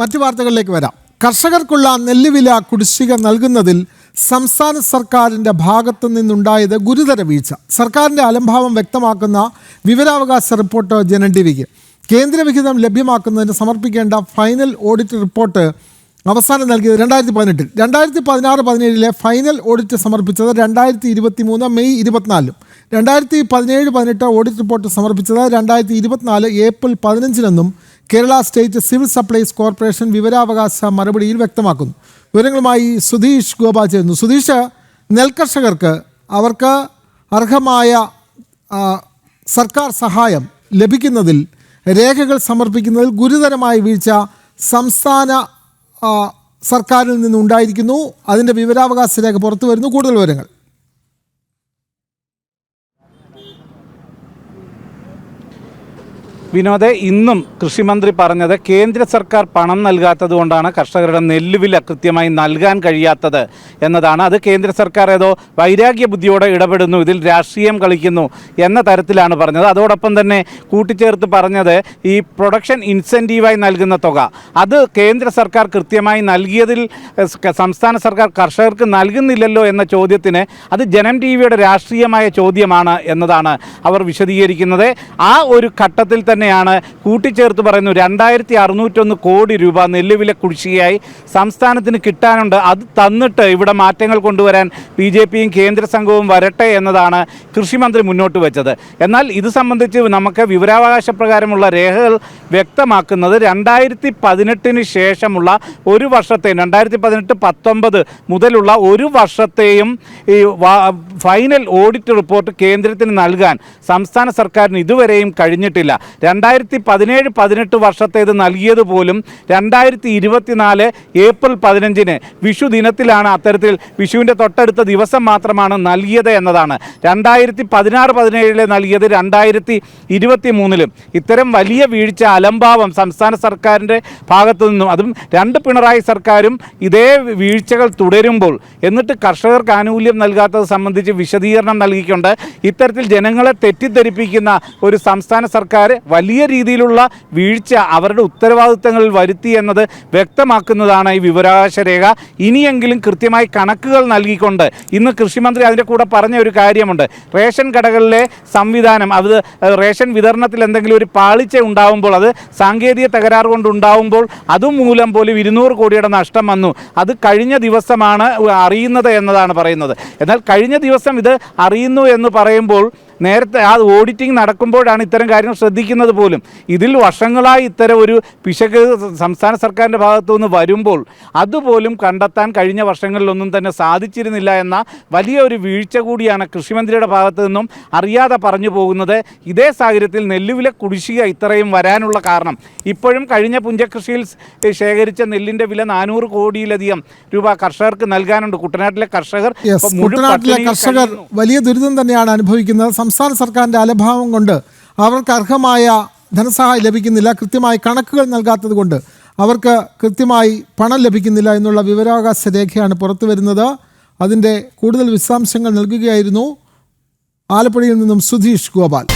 മറ്റു വാർത്തകളിലേക്ക് വരാം. കർഷകർക്കുള്ള നെല്ലുവില കുടിശ്ശിക നൽകുന്നതിൽ സംസ്ഥാന സർക്കാരിന്റെ ഭാഗത്തു നിന്നുണ്ടായത് ഗുരുതര വീഴ്ച. സർക്കാരിന്റെ അലംഭാവം വ്യക്തമാക്കുന്ന വിവരാവകാശ റിപ്പോർട്ട് ജനൻ ടി വിക്ക്. കേന്ദ്രവിഹിതം ലഭ്യമാക്കുന്നതിന് സമർപ്പിക്കേണ്ട ഫൈനൽ ഓഡിറ്റ് റിപ്പോർട്ട് അവസാനം നൽകിയത് രണ്ടായിരത്തി പതിനെട്ടിൽ രണ്ടായിരത്തി പതിനാറ് പതിനേഴിലെ ഫൈനൽ ഓഡിറ്റ് സമർപ്പിച്ചത് രണ്ടായിരത്തി ഇരുപത്തി മൂന്ന് മെയ് ഇരുപത്തിനാലിലും. രണ്ടായിരത്തി പതിനേഴ് പതിനെട്ട് ഓഡിറ്റ് റിപ്പോർട്ട് സമർപ്പിച്ചത് രണ്ടായിരത്തി ഇരുപത്തിനാല് April പതിനഞ്ചിനെന്നും Kerala state civil supplies corporation വിവരാവകാശ മറുപടിയിൽ വ്യക്തമാക്കുന്നു. വിവരങ്ങളുമായി സുധീഷ് ഗോപാൽ ചേരുന്നു. സുധീഷ് നെൽകർഷകർക്ക് അവർക്ക് അർഹമായ സർക്കാർ സഹായം ലഭിക്കുന്നതിൽ രേഖകൾ സമർപ്പിക്കുന്നതിൽ ഗുരുതരമായ വീഴ്ച സംസ്ഥാന സർക്കാരിൽ നിന്നുണ്ടായിരിക്കുന്നു. അതിന്റെ വിവരാവകാശ രേഖ പുറത്തു വരുന്നു. കൂടുതൽ വിവരങ്ങൾ. വിനോദ് ഇന്നും കൃഷിമന്ത്രി പറഞ്ഞത് കേന്ദ്ര സർക്കാർ പണം നൽകാത്തത് കൊണ്ടാണ് കർഷകരുടെ നെല്ലുവില കൃത്യമായി നൽകാൻ കഴിയാത്തത് എന്നതാണ്. അത് കേന്ദ്ര സർക്കാർ ഏതോ വൈരാഗ്യ ബുദ്ധിയോടെ ഇടപെടുന്നു ഇതിൽ രാഷ്ട്രീയം കളിക്കുന്നു എന്ന തരത്തിലാണ് പറഞ്ഞത്. അതോടൊപ്പം തന്നെ കൂട്ടിച്ചേർത്ത് പറഞ്ഞത് ഈ പ്രൊഡക്ഷൻ ഇൻസെന്റീവായി നൽകുന്ന തുക. അത് കേന്ദ്ര സർക്കാർ കൃത്യമായി നൽകിയതിൽ സംസ്ഥാന സർക്കാർ കർഷകർക്ക് നൽകുന്നില്ലല്ലോ എന്ന ചോദ്യത്തിന് അത് ജനം ടി വിയുടെ രാഷ്ട്രീയമായ ചോദ്യമാണ് എന്നതാണ് അവർ വിശദീകരിക്കുന്നത്. ആ ഒരു ഘട്ടത്തിൽ തന്നെയാണ് കൂട്ടിച്ചേർത്ത് പറയുന്നു. രണ്ടായിരത്തി അറുന്നൂറ്റൊന്ന് കോടി രൂപ നെല്ലുവില കുടിശ്ശികയായി സംസ്ഥാനത്തിന് കിട്ടാനുണ്ട്. അത് തന്നിട്ട് ഇവിടെ മാറ്റങ്ങൾ കൊണ്ടുവരാൻ ബി ജെ പിയും കേന്ദ്ര സംഘവും വരട്ടെ എന്നതാണ് കൃഷിമന്ത്രി മുന്നോട്ട് വെച്ചത്. എന്നാൽ ഇത് സംബന്ധിച്ച് നമുക്ക് വിവരാവകാശ പ്രകാരമുള്ള രേഖകൾ വ്യക്തമാക്കുന്നത് രണ്ടായിരത്തി പതിനെട്ടിന് ശേഷമുള്ള ഒരു വർഷത്തെയും രണ്ടായിരത്തി പതിനെട്ട് പത്തൊമ്പത് മുതലുള്ള ഒരു വർഷത്തെയും ഈ ഫൈനൽ ഓഡിറ്റ് റിപ്പോർട്ട് കേന്ദ്രത്തിന് നൽകാൻ സംസ്ഥാന സർക്കാരിന് ഇതുവരെയും കഴിഞ്ഞിട്ടില്ല. രണ്ടായിരത്തി പതിനേഴ് പതിനെട്ട് വർഷത്തേത് നൽകിയത് പോലും രണ്ടായിരത്തി ഇരുപത്തിനാല് ഏപ്രിൽ പതിനഞ്ചിന് വിഷു ദിനത്തിലാണ് അത്തരത്തിൽ വിഷുവിന്റെ തൊട്ടടുത്ത ദിവസം മാത്രമാണ് നൽകിയത് എന്നതാണ്. രണ്ടായിരത്തി പതിനാറ് പതിനേഴിലെ നൽകിയത് രണ്ടായിരത്തി ഇരുപത്തി മൂന്നിലും ഇത്തരം വലിയ വീഴ്ച അലംഭാവം സംസ്ഥാന സർക്കാരിന്റെ ഭാഗത്തു നിന്നും അതും രണ്ട് പിണറായി സർക്കാരും ഇതേ വീഴ്ചകൾ തുടരുമ്പോൾ എന്നിട്ട് കർഷകർക്ക് ആനുകൂല്യം നൽകാത്തത് സംബന്ധിച്ച് വിശദീകരണം നൽകിക്കൊണ്ട് ഇത്തരത്തിൽ ജനങ്ങളെ തെറ്റിദ്ധരിപ്പിക്കുന്ന ഒരു സംസ്ഥാന സർക്കാർ വലിയ രീതിയിലുള്ള വീഴ്ച അവരുടെ ഉത്തരവാദിത്തങ്ങളിൽ വരുത്തി എന്നത് വ്യക്തമാക്കുന്നതാണ് ഈ വിവരാവകാശ രേഖ ഇനിയെങ്കിലും കൃത്യമായി കണക്കുകൾ നൽകിക്കൊണ്ട് ഇന്ന് കൃഷിമന്ത്രി അതിന്റെ കൂടെ പറഞ്ഞ ഒരു കാര്യമുണ്ട്. റേഷൻ കടകളിലെ സംവിധാനം അത് റേഷൻ വിതരണത്തിൽ എന്തെങ്കിലും ഒരു പാളിച്ച ഉണ്ടാവുമ്പോൾ അത് സാങ്കേതിക തകരാറ് കൊണ്ട് ഉണ്ടാവുമ്പോൾ അതുമൂലം പോലും ഇരുന്നൂറ് കോടിയുടെ നഷ്ടം വന്നു. അത് കഴിഞ്ഞ ദിവസമാണ് അറിയുന്നത് എന്നതാണ് പറയുന്നത്. എന്നാൽ കഴിഞ്ഞ ദിവസം ഇത് അറിയുന്നു എന്ന് പറയുമ്പോൾ നേരത്തെ ആ ഓഡിറ്റിംഗ് നടക്കുമ്പോഴാണ് ഇത്തരം കാര്യങ്ങൾ ശ്രദ്ധിക്കുന്നത് പോലും. ഇതിൽ വർഷങ്ങളായി ഇത്തരം ഒരു പിശക് സംസ്ഥാന സർക്കാരിന്റെ ഭാഗത്തു നിന്ന് വരുമ്പോൾ അതുപോലും കണ്ടെത്താൻ കഴിഞ്ഞ വർഷങ്ങളിലൊന്നും തന്നെ സാധിച്ചിരുന്നില്ല എന്ന വലിയ ഒരു വീഴ്ച കൂടിയാണ് കൃഷിമന്ത്രിയുടെ ഭാഗത്തു നിന്നും അറിയാതെ പറഞ്ഞു പോകുന്നത്. ഇതേ സാഹചര്യത്തിൽ നെല്ലുവില കുടിശ്ശിക ഇത്രയും വരാനുള്ള കാരണം. ഇപ്പോഴും കഴിഞ്ഞ പുഞ്ചകൃഷിയിൽ ശേഖരിച്ച നെല്ലിന്റെ വില നാനൂറ് കോടിയിലധികം രൂപ കർഷകർക്ക് നൽകാനുണ്ട്. കുട്ടനാട്ടിലെ കർഷകർ കർഷകർ വലിയ ദുരിതം തന്നെയാണ് അനുഭവിക്കുന്നത്. സംസ്ഥാന സർക്കാരിന്റെ അലഭാവം കൊണ്ട് അവർക്ക് അർഹമായ ധനസഹായം ലഭിക്കുന്നില്ല കൃത്യമായി കണക്കുകൾ നൽകാത്തത് കൊണ്ട് അവർക്ക് കൃത്യമായി പണം ലഭിക്കുന്നില്ല എന്നുള്ള വിവരാവകാശ രേഖയാണ് പുറത്തു വരുന്നത്. അതിന്റെ കൂടുതൽ വിശദാംശങ്ങൾ നൽകുകയായിരുന്നു ആലപ്പുഴയിൽ നിന്നും സുധീഷ് ഗോപാൽ.